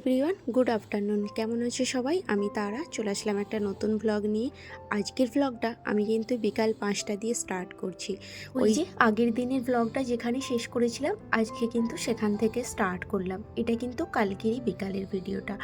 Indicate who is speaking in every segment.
Speaker 1: Everyone good afternoon কেমন আছো সবাই? আমি তারা। চলে আসলাম একটা নতুন ব্লগ নিয়ে। আজকের ব্লগটা আমি কিন্তু বিকাল পাঁচটা দিয়ে স্টার্ট করছি। ওই যে আগের দিনের ব্লগটা যেখানে শেষ করেছিলাম আজকে কিন্তু সেখান থেকে স্টার্ট করলাম। এটা কিন্তু কালকেরই বিকালের ভিডিওটা।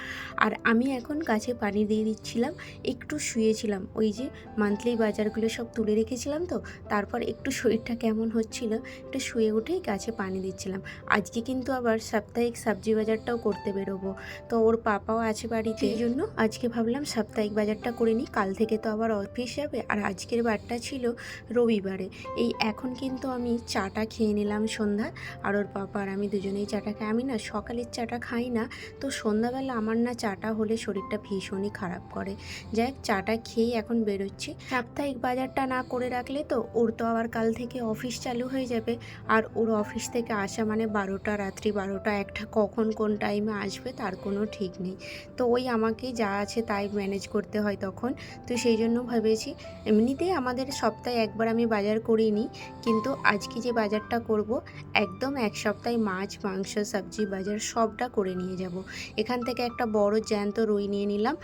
Speaker 1: আর আমি এখন গাছে পানি দিয়ে দিচ্ছিলাম একটু শুয়েছিলাম। ওই যে মান্থলি বাজারগুলো সব তুলে রেখেছিলাম তো তারপর একটু শরীরটা কেমন হচ্ছিল একটু শুয়ে উঠেই গাছে পানি দিচ্ছিলাম। আজকে কিন্তু আবার সাপ্তাহিক সবজি বাজারটাও করতে বেরোবো। তো ওর পাপাও আছে বাড়িতে। এই জন্য আজকে ভাবলাম সাপ্তাহিক বাজারটা করে নিই। কাল থেকে তো আবার অফিস যাবে। আর আজকের বারটা ছিল রবিবারে। এই এখন কিন্তু আমি চাটা খেয়ে নিলাম সন্ধ্যা। আর ওর পাপা আর আমি দুজনেই চাটা খাই। আমি না সকালের চাটা খাই না। তো সন্ধ্যাবেলা আমার না চাটা হলে শরীরটা ভীষণই খারাপ করে। যাই চাটা খেয়েই এখন বেরোচ্ছি। সাপ্তাহিক বাজারটা না করে রাখলে তো ওর তো আবার কাল থেকে অফিস চালু হয়ে যাবে। আর ওর অফিস থেকে আসা মানে বারোটা, রাত্রি বারোটা, একটা কখন কোন টাইমে আসবে তার কোনো ঠিক নেই। তো ওই আমাকেই যা আছে তাই ম্যানেজ করতে হয় তখন। তো সেই জন্য ভেবেছি, এমনিতেই আমাদের সপ্তাহে একবার আমি বাজার করিই নিই কিন্তু আজকে যে বাজারটা করব, একদম এক সপ্তাহে মাছ, মাংস, সবজি বাজার সবটা করে নিয়ে যাব। এখান থেকে একটা বড় জ্যান্ত রুই নিয়ে নিলাম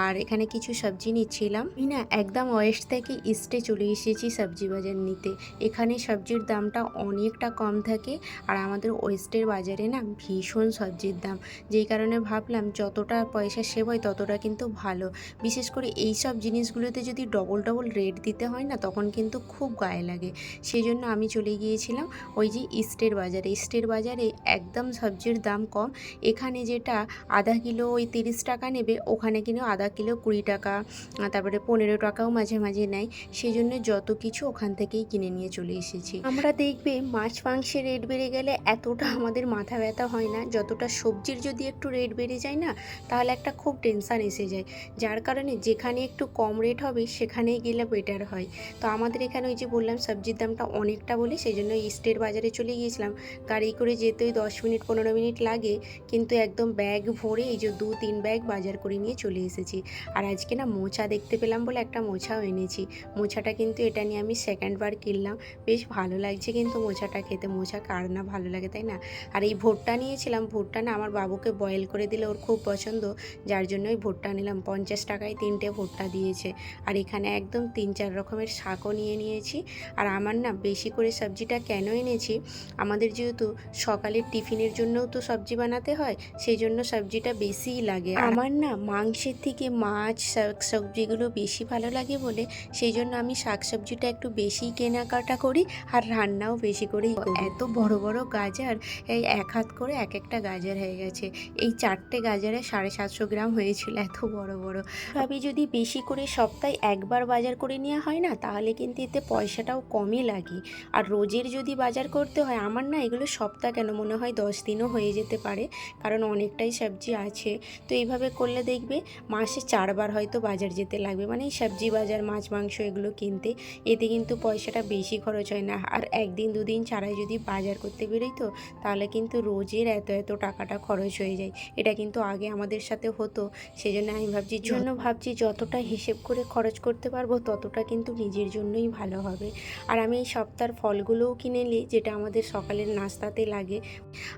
Speaker 1: আর এখানে কিছু সবজি নিচ্ছিলাম। না একদম ওয়েস্ট থেকে ইস্টে চলে এসেছি সবজি বাজার নিতে। এখানে সবজির দামটা অনেকটা কম থাকে আর আমাদের ওয়েস্টের বাজারে না ভীষণ সবজির দাম। যেই কারণে ভাবলাম যতটা পয়সা সেভ হয় ততটা কিন্তু ভালো। বিশেষ করে এই সব জিনিসগুলোতে যদি ডবল ডবল রেট দিতে হয় না, তখন কিন্তু খুব গায়ে লাগে। সেই জন্য আমি চলে গিয়েছিলাম ওই যে ইস্টের বাজারে। ইস্টের বাজারে একদম সবজির দাম কম। এখানে যেটা আধা কিলো ওই তিরিশ টাকা নেবে, ওখানে কিন্তু আধা কিলো কুড়ি টাকা তারপরে পনেরো টাকাও মাঝে মাঝে নেয়। সেই জন্য যত কিছু ওখান থেকেই কিনে নিয়ে চলে এসেছি। আমরা দেখবে মাছ, মাংসের রেট বেড়ে গেলে এতটা আমাদের মাথা ব্যথা হয় না। যতটা সবজির যদি একটু রেট বেড়ে যায় না, তাহলে একটা খুব টেনশান এসে যায়। যার কারণে যেখানে একটু কম রেট হবে, সেখানেই গেলে বেটার হয়। তো আমাদের এখানে ওই যে বললাম, সবজির দামটা অনেকটা বলে সেই জন্য স্টেট বাজারে চলে গিয়েছিলাম। গাড়ি করে যেতে ওই দশ মিনিট, পনেরো মিনিট লাগে, কিন্তু একদম ব্যাগ ভরে এই যে দু, তিন ব্যাগ বাজার করে নিয়ে চলে এসেছি। আর আজকে না মোচা দেখতে পেলাম বলে একটা মোছাও এনেছি। মোছাটা কিন্তু এটা নিয়ে আমি সেকেন্ড বার কিনলাম। বেশ ভালো লাগছে কিন্তু মোছাটা খেতে। মোছা কার না ভালো লাগে, তাই না? আর এই ভোটটা নিয়েছিলাম, ভোটটা না আমার বাবুকে বয়েল করে দিলে ওর খুব পছন্দ যার জন্যই ভুট্টা নিলাম। পঞ্চাশ টাকায় তিনটে ভুট্টা দিয়েছে। আর এখানে একদম তিন চার রকমের শাকও নিয়ে নিয়েছি। আর আমার না বেশি করে সবজিটা কেন এনেছি? আমাদের যেহেতু সকালের টিফিনের জন্যও তো সবজি বানাতে হয় সেই জন্য সবজিটা বেশিই লাগে। আমার না মাংসের থেকে মাছ শাক সবজিগুলো বেশি ভালো লাগে বলে সেই জন্য আমি শাক সবজিটা একটু বেশি কেনাকাটা করি আর রান্নাও বেশি করেই করি। এত বড় বড় গাজার এই এক হাত করে এক একটা গাজার হয়ে গেছে। এই চারটে গাজরে সাড়ে সাতশো গ্রাম হয়েছিল এত বড় বড়। ভাবি, যদি বেশি করে সপ্তাহে একবার বাজার করে নেওয়া হয় না, তাহলে কিন্তু এতে পয়সাটাও কমই লাগে। আর রোজের যদি বাজার করতে হয়, আমার না এগুলো সপ্তাহ কেন? মনে হয় দশ দিনও হয়ে যেতে পারে, কারণ অনেকটাই সবজি আছে। তো এইভাবে করলে দেখবে, মাসে চারবার হয়তো বাজার যেতে লাগবে। মানে সবজি বাজার, মাছ, মাংস এগুলো কিনতে, এতে কিন্তু পয়সাটা বেশি খরচ হয় না। আর একদিন, দুদিন ছাড়াই যদি বাজার করতে বেরোই তো, তাহলে কিন্তু রোজের এত এত টাকাটা খরচ হয়ে যায়। এটা কিন্তু আগে আমাদের সাথে হতো। সেই জন্য আমি ভাবছি, জন্য ভাবছি যতটা হিসেব করে খরচ করতে পারব, ততটা কিন্তু নিজের জন্যই ভালো হবে। আর আমি এই সপ্তাহের ফলগুলোও কিনে নিই, যেটা আমাদের সকালের নাস্তাতে লাগে।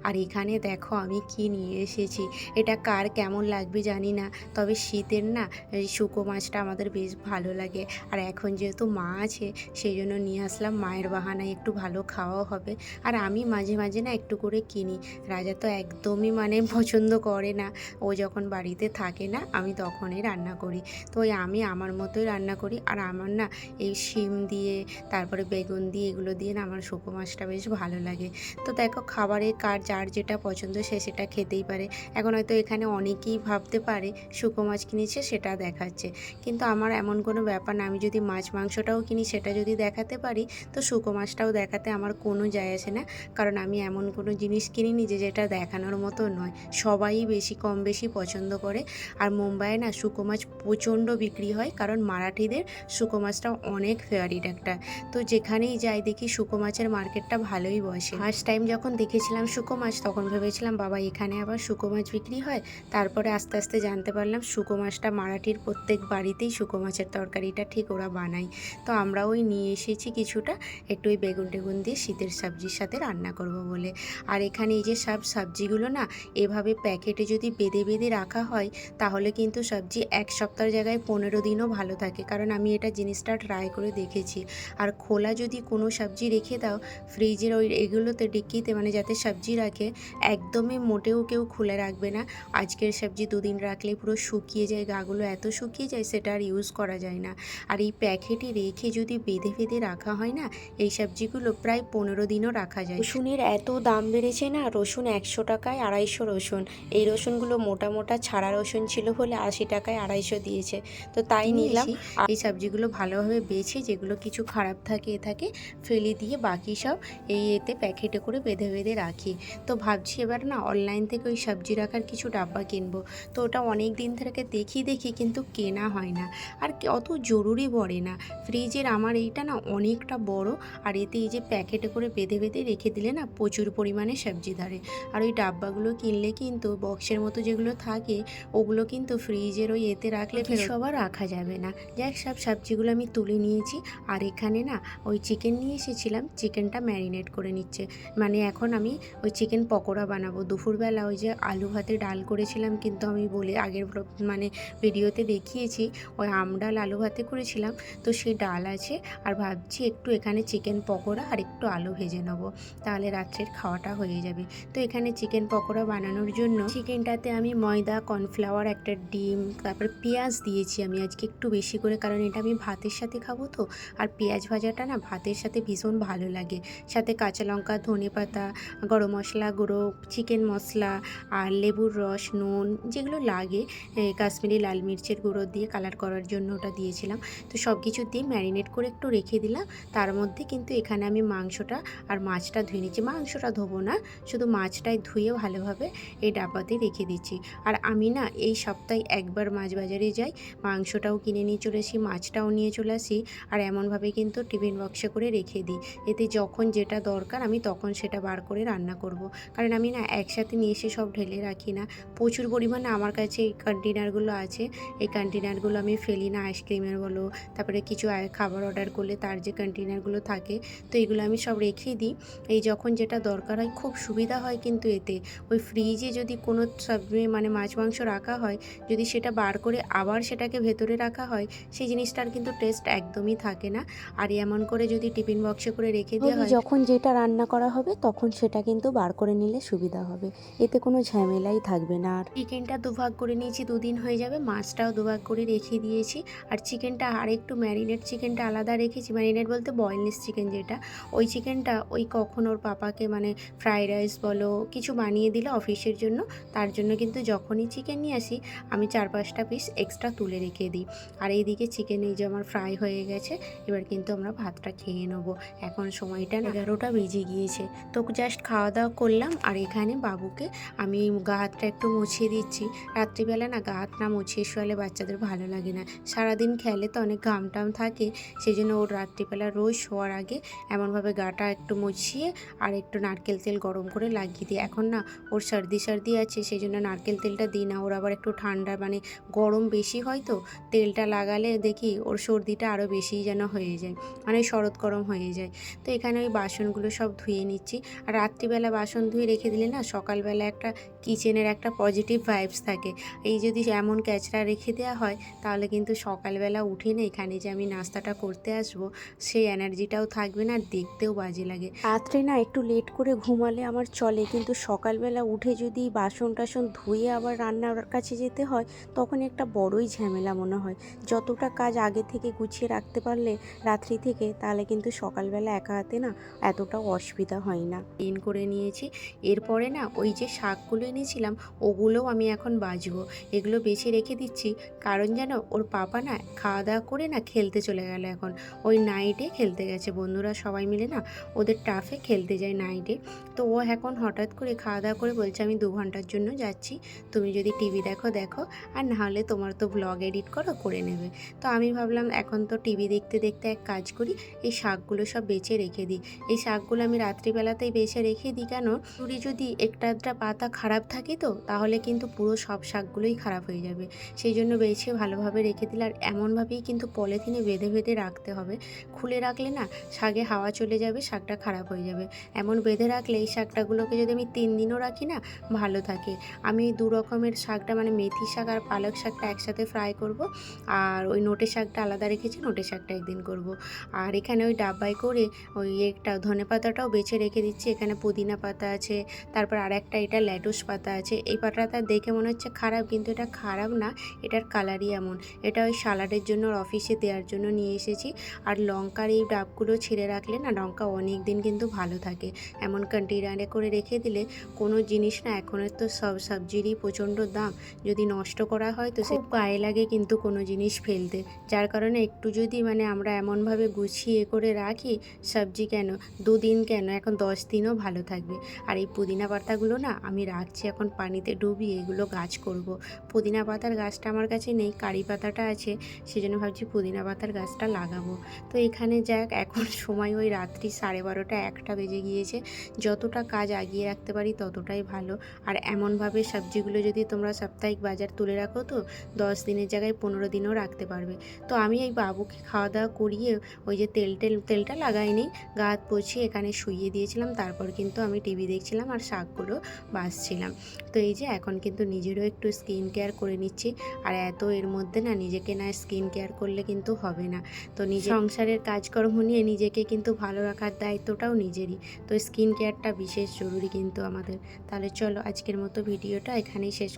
Speaker 1: আর এখানে দেখো, আমি কি নিয়ে এসেছি? এটা কার, কেমন লাগবে জানি না। তবে শীতের না, এই শুকো মাছটা আমাদের বেশ ভালো লাগে। আর এখন যেহেতু মা আছে সেই জন্য নিয়ে আসলাম, মায়ের বাহানায় একটু ভালো খাওয়াও হবে। আর আমি মাঝে মাঝে না একটু করে কিনি। রাজা তো একদমই মানে পছন্দ করে না। ও যখন বাড়িতে থাকে না, আমি তখনই রান্না করি। তো আমি আমার মতোই রান্না করি। আর আমার না এই শিম দিয়ে, তারপরে বেগুন দিয়ে, এগুলো দিয়ে না আমার শুকো মাছটা বেশ ভালো লাগে। তো দেখো খাবারে কার যার যেটা পছন্দ সে সেটা খেতেই পারে। এখন হয়তো এখানে অনেকেই ভাবতে পারে শুকো মাছ কিনেছে সেটা দেখাচ্ছে। কিন্তু আমার এমন কোনো ব্যাপার না, আমি যদি মাছ মাংসটাও কিনি সেটা যদি দেখাতে পারি, তো শুকো মাছটাও দেখাতে আমার কোনো যায় আসে না। কারণ আমি এমন কোনো জিনিস কিনিনি যে যেটা দেখানোর মতো নয়। সবাই বেশি কম বেশি পছন্দ করে। আর মুম্বাইয়ে না শুকো মাছ প্রচণ্ড বিক্রি হয়, কারণ মারাঠিদের শুকো মাছটা অনেক ফেভারিট একটা। তো যেখানেই যাই দেখি শুকো মাছের মার্কেটটা ভালোই বসে। ফার্স্ট টাইম যখন দেখেছিলাম শুকো মাছ, তখন ভেবেছিলাম, বাবা, এখানে আবার শুকো মাছ বিক্রি হয়? তারপরে আস্তে আস্তে জানতে পারলাম, শুকো মাছটা মারাঠির প্রত্যেক বাড়িতেই শুকো মাছের তরকারিটা ঠিক ওরা বানায়। তো আমরা ওই নিয়ে এসেছি কিছুটা, একটু ওই বেগুন টেগুন দিয়ে শীতের সবজির সাথে রান্না করব বলে। আর এখানে এই যে সব সবজিগুলো না, এভাবে প্যাকেটে যদি বেঁধে বেঁধে রাখা হয়, তাহলে কিন্তু সবজি এক সপ্তাহের জায়গায় পনেরো দিনও ভালো থাকে। কারণ আমি এটা জিনিসটা ট্রাই করে দেখেছি। আর খোলা যদি কোনো সবজি রেখে দাও ফ্রিজের ওই এগুলোতে ডিক্কিতে মানে যাতে সবজি রাখে, একদমই মোটেও কেউ খুলে রাখবে না। আজকের সবজি দুদিন রাখলে পুরো শুকিয়ে যায়, গাগুলো এত শুকিয়ে যায়, সেটা আর ইউজ করা যায় না। আর এই প্যাকেটে রেখে যদি বেঁধে বেঁধে রাখা হয় না, এই সবজিগুলো প্রায় পনেরো দিনও রাখা যায়। রসুনের এত দাম বেড়েছে না, রসুন একশো টাকায় আড়াইশো রসুন। এই রসুনগুলো মোটা মোটা ছাড়া রসুন ছিল বলে আশি টাকায় আড়াইশো দিয়েছে। তো তাই নিলাম। এই সবজিগুলো ভালোভাবে বেছে যেগুলো কিছু খারাপ থাকে এ থাকে ফেলে দিয়ে বাকি সব এই এতে প্যাকেটে করে বেঁধে বেঁধে রাখি। তো ভাবছি এবার না অনলাইন থেকে ওই সবজি রাখার কিছু ডাব্বা কিনবো। তো ওটা অনেক দিন থেকে দেখি দেখি কিন্তু কেনা হয় না। আর অত জরুরি পড়ে না। ফ্রিজের আমার এইটা না অনেকটা বড়। আর এতে এই যে প্যাকেটে করে বেঁধে বেঁধে রেখে দিলে না প্রচুর পরিমাণে সবজি ধরে। আর ওই ডাব্বাগুলো কিনলে কিন্তু বক্সের মতো যেগুলো থাকে ওগুলো কিন্তু ফ্রিজের ওই এতে রাখলে কিছু আবার রাখা যাবে না। যাক সব সবজিগুলো আমি তুলে নিয়েছি। আর এখানে না ওই চিকেন নিয়ে এসেছিলাম। চিকেনটা ম্যারিনেট করে নিচ্ছে। মানে এখন আমি ওই চিকেন পকোড়া বানাবো। দুপুরবেলা ওই যে আলু ভাতে ডাল করেছিলাম কিন্তু আমি বলে আগের মানে ভিডিওতে দেখিয়েছি ওই আমডাল আলু ভাতে করেছিলাম। তো সেই ডাল আছে আর ভাবছি একটু এখানে চিকেন পকোড়া আর একটু আলু ভেজে নেব। তাহলে রাত্রের খাওয়াটা হয়ে যাবে। তো এখানে চিকেন পকোড়া বানানোর জন্য চিকেনটাতে আমি ময়দা, কর্নফ্লাওয়ার, একটা ডিম, তারপর পেঁয়াজ দিয়েছি আমি আজকে একটু বেশি করে, কারণ এটা আমি ভাতের সাথে খাব তো। আর পেঁয়াজ ভাজাটা না ভাতের সাথে ভীষণ ভালো লাগে। সাথে কাঁচা লঙ্কা, ধনে পাতা, গরম মশলা গুঁড়ো, চিকেন মশলা, আর লেবুর রস, নুন, যেগুলো লাগে কাশ্মীরি লাল মির্চের গুঁড়ো দিয়ে কালার করার জন্য ওটা দিয়েছিলাম। তো সব কিছু দিয়ে ম্যারিনেট করে একটু রেখে দিলাম। তার মধ্যে কিন্তু এখানে আমি মাংসটা আর মাছটা ধুয়ে নিচ্ছি। মাংসটা ধোবো না, শুধু মাছটাই ধুয়ে ভালোভাবে এই ডাব্বাতে রেখে দিচ্ছি। আর আমি না এই সপ্তাহে একবার মাছ বাজারে যাই, মাংসটাও কিনে নিয়ে চলে আসি, মাছটাও নিয়ে চলে আসি, আর এমনভাবে কিন্তু টিফিন বক্সে করে রেখে দিই। এতে যখন যেটা দরকার আমি তখন সেটা বার করে রান্না করব। কারণ আমি না একসাথে নিয়ে এসে সব ঢেলে রাখি না। প্রচুর পরিমাণে আমার কাছে এই কন্টেনারগুলো আছে। এই কন্টেনারগুলো আমি ফেলি না আইসক্রিমের বলো, তারপরে কিছু খাবার অর্ডার করলে তার যে কন্টেনারগুলো থাকে, তো এগুলো আমি সব রেখে দিই। এই যখন যেটা দরকার হয়, খুব সুবিধা হয় কিন্তু এতে। ওই ফ্রিজে যদি কোনো সবজি মানে মাছ মাংস রাখা হয় যদি সেটা বার করে আবার সেটাকে ভেতরে রাখা হয় সেই জিনিসটার কিন্তু টেস্ট একদমই থাকে না। আর এমন করে যদি টিফিন বক্সে করে রেখে দেওয়া হয়
Speaker 2: যখন যেটা রান্না করা হবে তখন সেটা কিন্তু বার করে নিলে সুবিধা হবে। এতে কোনো ঝামেলাই থাকবে না আর।
Speaker 1: চিকেনটা দুভাগ করে নিয়েছি দুদিন হয়ে যাবে। মাছটাও দুভাগ করে রেখে দিয়েছি। আর চিকেনটা আর একটু ম্যারিনেট চিকেনটা আলাদা রেখেছি। ম্যারিনেট বলতে বয়েলনেস চিকেন যেটা। ওই চিকেনটা ওই কখন ওর পাপাকে মানে ফ্রাইড রাইস বলো কিছু বানিয়ে দিলে অফিসের জন্য। তার জন্য কিন্তু যখনই চিকেন নিয়ে আসি, আমি চার পাঁচটা পিস এক্সট্রা তুলে রেখে দিই। আর এইদিকে চিকেন এই যে আমার ফ্রাই হয়ে গেছে, এবার কিন্তু আমরা ভাতটা খেয়ে নেব। এখন সময়টা এগারোটা বেজে গিয়েছে। তো জাস্ট খাওয়া দাওয়া করলাম, আর এখানে বাবুকে আমি গা হাতটা একটু মুছিয়ে দিচ্ছি। রাত্রিবেলা না গা হাত না মুছিয়ে শোয়ালে বাচ্চাদের ভালো লাগে না। সারাদিন খেলে তো অনেক ঘাম টাম থাকে সেই জন্য ওর রাত্রিবেলা রোজ শোয়ার আগে এমনভাবে গাটা একটু মুছিয়ে আর একটু নারকেল তেল গরম করে লাগিয়ে দিই। এখন না ওর সর্দি সর্দি আছে সেই জন্য নারকেল তেলটা দিই না। ওর আবার একটু ঠান্ডা মানে গরম বেশি হয় তো, তেলটা লাগালে দেখি ওর সর্দিটা আরও বেশি যেন হয়ে যায় মানে শরৎ গরম হয়ে যায়। তো এখানে ওই বাসনগুলো সব ধুয়ে নিচ্ছি। আর রাত্রিবেলা বাসন ধুয়ে রেখে দিলে না, সকালবেলা একটা কিচেনের একটা পজিটিভ ভাইবস থাকে। এই যদি এমন ক্যাচড়া রেখে দেওয়া হয়, তাহলে কিন্তু সকালবেলা উঠে না এখানে যে আমি নাস্তাটা করতে আসব, সেই এনার্জিটাও থাকবে না দেখতেও বাজে লাগে।
Speaker 2: রাত্রে না একটু লেট করে ঘুমালে আমার চলে, কিন্তু সকালবেলা উঠে যদি বাসন টাসন ধুয়ে আবার রান্নার কাছে যেতে হয়, তখন একটা বড়ই ঝামেলা মনে হয়। যতটা কাজ আগে থেকে গুছিয়ে রাখতে পারলে রাত্রি থেকে, তাহলে কিন্তু সকালবেলা একা হাতে না এতটাও অসুবিধা হয় না।
Speaker 1: ক্লিন করে নিয়েছি। এরপরে না ওই যে শাকগুলো এনেছিলাম, ওগুলোও আমি এখন বাজবো। এগুলো বেছে রেখে দিচ্ছি। কারণ যেন ওর পাপা না খাওয়া দাওয়া করে না খেলতে চলে গেল এখন। ওই নাইটে খেলতে গেছে। বন্ধুরা সবাই মিলে না ওদের টাফে খেলতে যায় নাইটে তো ও এখন হঠাৎ করে খাওয়া দাওয়া করে বলছে, আমি দু ঘণ্টার জন্য যাচ্ছি। তুমি যদি টিভি দেখো দেখো। আর না হলে তোমার তো ব্লগ এডিট করো, করে নেবে। তো আমি ভাবলাম, এখন তো টিভি দেখতে দেখতে এক কাজ করি, এই শাকগুলো সব বেছে রেখে দিই। এই শাকগুলো আমি রাত্রিবেলাতেই বেছে রেখে দিই। কেন? চুরি যদি একটা একটা পাতা খারাপ থাকে তো, তাহলে কিন্তু পুরো সব শাকগুলোই খারাপ হয়ে যাবে। সেই জন্য বেছে ভালোভাবে রেখে দিলে আর এমনভাবেই কিন্তু পলিথিনে বেঁধে বেঁধে রাখতে হবে। খুলে রাখলে না, শাকে হাওয়া চলে যাবে, শাকটা খারাপ হয়ে যাবে। এমন বেঁধে রাখলে এই শাকটাগুলোকে যদি আমি তিন দিনও রাখি না, ভালো থাকে। আমি দু রকমের শাকটা মানে মেথি শাক আর পালক শাকটা একসাথে ফ্রাই করব। আর ওই নোটে শাকটা আলাদা রেখেছি, নোটে শাকটা একদিন করব। আর এখানে ওই ডাব্বায় করে ওই একটা ধনে পাতাটাও বেছে রেখে দিচ্ছি। এখানে পুদিনা পাতা আছে, তারপর আর একটা এটা ল্যাটুস পাতা আছে। এই পাতাটা দেখে মনে হচ্ছে খারাপ, কিন্তু এটা খারাপ না, এটার কালারই এমন। এটা ওই সালাডের জন্য অফিসে দেওয়ার জন্য নিয়ে এসেছি। আর লঙ্কার এই ডাবগুলো ছিঁড়ে রাখলে না, লঙ্কা অনেক দিন কিন্তু ভালো থাকে। এমন কন্টেনারে করে রেখে দিলে কোনো জিনিস না এখনের তো সব সবজিরই প্রচণ্ড দাম। যদি নষ্ট করা হয় তো সে গায়ে লাগে কিন্তু কোনো জিনিস ফেলতে। যার কারণে একটু যদি মানে আমরা এমনভাবে গুছিয়ে করে রাখি সবজি কেন দুদিন কেন এখন দশ দিনও ভালো থাকবে। আর এই পুদিনা পাতাগুলো না আমি রাখছি এখন পানিতে ডুবিয়ে এগুলো গাছ করব। পুদিনা পাতার গাছটা আমার কাছে নেই কারি পাতাটা আছে সেজন্য ভাবছি পুদিনা পাতার গাছটা লাগাবো। তো এখানে যাক এখন সময় ওই রাত্রি সাড়ে বারোটা একটা বেজে গিয়েছে। যতটা কাজ আগিয়ে রাখতে পারি ততটাই ভালো। আর এমনভাবে সবজিগুলো যদি তোমরা সাপ্তাহিক বাজার তুলে রাখো তো দশ দিনের জায়গায় পনেরো দিনও রাখতে পারবে। তো আমি এই বাবুকে খাওয়া দাওয়া করিয়ে ওই যে তেল টেল, তেলটা লাগাইনি, গা হাত পচিয়ে এখানে শুইয়ে দিয়েছিলাম, তারপর কিন্তু আমি টিভি দেখছিলাম আর শাকগুলো বাছছিলাম তো এই যে এখন কিন্তু নিজেরও একটু স্কিন কেয়ার করে নিচ্ছি, আর এত এর মধ্যে না নিজেকে না স্কিন কেয়ার করলে কিন্তু হবে না। তো নিজে সংসারের কাজকর্ম নিয়ে নিজেকে কিন্তু ভালো রাখার দায়িত্বটাও নিজেরই। তো স্কিন কেয়ারটা বিশেষ জরুরি কিন্তু আমাদের। তাহলে চলো আজকের মতো ভিডিওটা এখানেই শেষ।